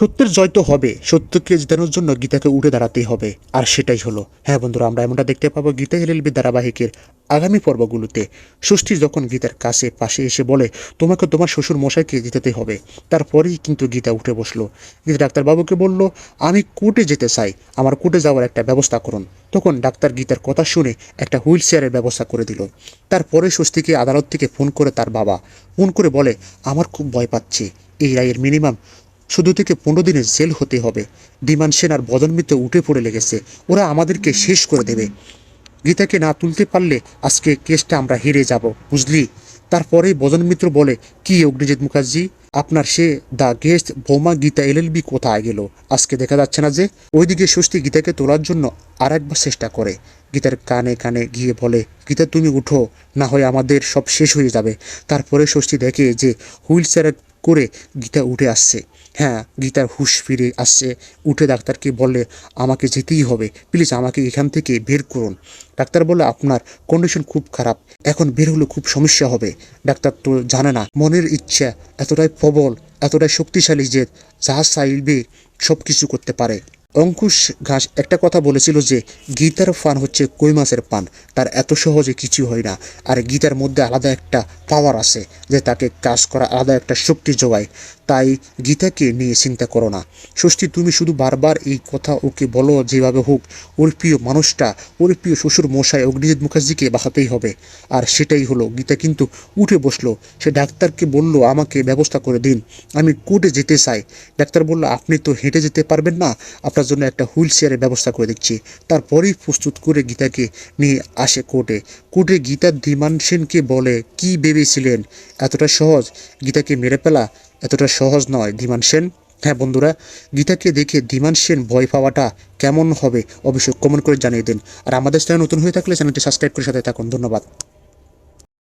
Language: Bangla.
সত্যের জয় তো হবে। সত্যকে জেতানোর জন্য গীতাকে উঠে দাঁড়াতেই হবে। আর সেটাই হলো। হ্যাঁ বন্ধুরা, আমরা এমনটা দেখতে পাবো গীতা এলএলবি ধারাবাহিকের আগামী পর্বগুলোতে। ষষ্ঠী যখন গীতার কাছে পাশে এসে বলে, তোমাকে তোমার শ্বশুর মশাইকে জিতাতে হবে। তারপরেই কিন্তু গীতা উঠে বসল। গীতা ডাক্তারবাবুকে বলল, আমি কোর্টে যেতে চাই। আমার কোর্টে যাওয়ার একটা ব্যবস্থা করুন। তখন ডাক্তার গীতার কথা শুনে একটা হুইল চেয়ারের ব্যবস্থা করে দিল। তারপরে ষষ্ঠীকে আদালত থেকে ফোন করে তার বাবা। ফোন করে বলে, আমার খুব ভয় পাচ্ছে। এই রায়ের মিনিমাম শুধু থেকে পনেরো দিনের জেল হতে হবে। বিমান সেন আর বদন মিত্র উঠে পড়ে লেগেছে। ওরা আমাদেরকে শেষ করে দেবে। গীতাকে না তুলতে পারলে আজকে কেসটা আমরা হেরে যাব, বুঝলি? তারপরেই বদন মিত্র বলে, কি অগ্নিজিৎ মুখার্জি? আপনার সে দ্য গেস্ট বোমা গীতা এলএলবি কোথায় গেল? আজকে দেখা যাচ্ছে না যে, ওইদিকে ষষ্ঠী গীতাকে তোলার জন্য আর একবার চেষ্টা করে। গীতার কানে কানে গিয়ে বলে, গীতা, তুমি উঠো, না হয় আমাদের সব শেষ হয়ে যাবে। তারপরে ষষ্ঠী দেখে যে, হুইল চেয়ারে করে গীতা উঠে আসছে। হ্যাঁ গীতার হুশ ফিরে আসছে। উঠে ডাক্তারকে বলে আমাকে যেতেই হবে। প্লিজ আমাকে এখান থেকে বের করুন। ডাক্তার বলে আপনার কন্ডিশন খুব খারাপ। এখন বের হলে খুব সমস্যা হবে। ডাক্তার তো জানে না। মনের ইচ্ছা এতটাই প্রবল, এতটাই শক্তিশালী যে যা চাইবে সব কিছু করতে পারে। অঙ্কুশ ঘাস একটা কথা বলেছিল যে, গীতার পান হচ্ছে কই মাছের পান? তার এত সহজে কিছু হয় না। আর গীতার মধ্যে আলাদা একটা পাওয়ার আছে যে, তাকে কাজ করা আলাদা একটা শক্তি যোগায়। তাই গীতাকে নিয়ে চিন্তা করো না। ষষ্ঠী, তুমি শুধু বারবার এই কথা ওকে বলো যেভাবে হোক, ওর প্রিয় মানুষটা, ওর প্রিয় শ্বশুর মশাই অগ্নিজিৎ মুখার্জিকে বাঁচাতেই হবে। আর সেটাই হলো, গীতা কিন্তু উঠে বসল। সে ডাক্তারকে বলল, আমাকে ব্যবস্থা করে দিন। আমি কোর্টে যেতে চাই। ডাক্তার বলল, আপনি তো হেঁটে যেতে পারবেন না। আপনার জন্য একটা হুইল চেয়ারের ব্যবস্থা করে দিচ্ছি। তারপরেই প্রস্তুত করে গীতাকে নিয়ে আসে কোর্টে। কোর্টে গীতা ধীমান সেনকে বলে, কি ভেবেছিলেন? এতটা সহজ? গীতাকে মেরে ফেলা এতটা সহজ নয়, ধীমান সেন। হ্যাঁ বন্ধুরা, গীতাকে দেখে ধীমান সেন ভয় পাওয়াটা কেমন হবে অবশ্যই কমেন্ট করে জানিয়ে দিন। আর আমাদের চ্যানেল নতুন হয়ে থাকলে চ্যানেলটি সাবস্ক্রাইব করে সাথে থাকুন। ধন্যবাদ।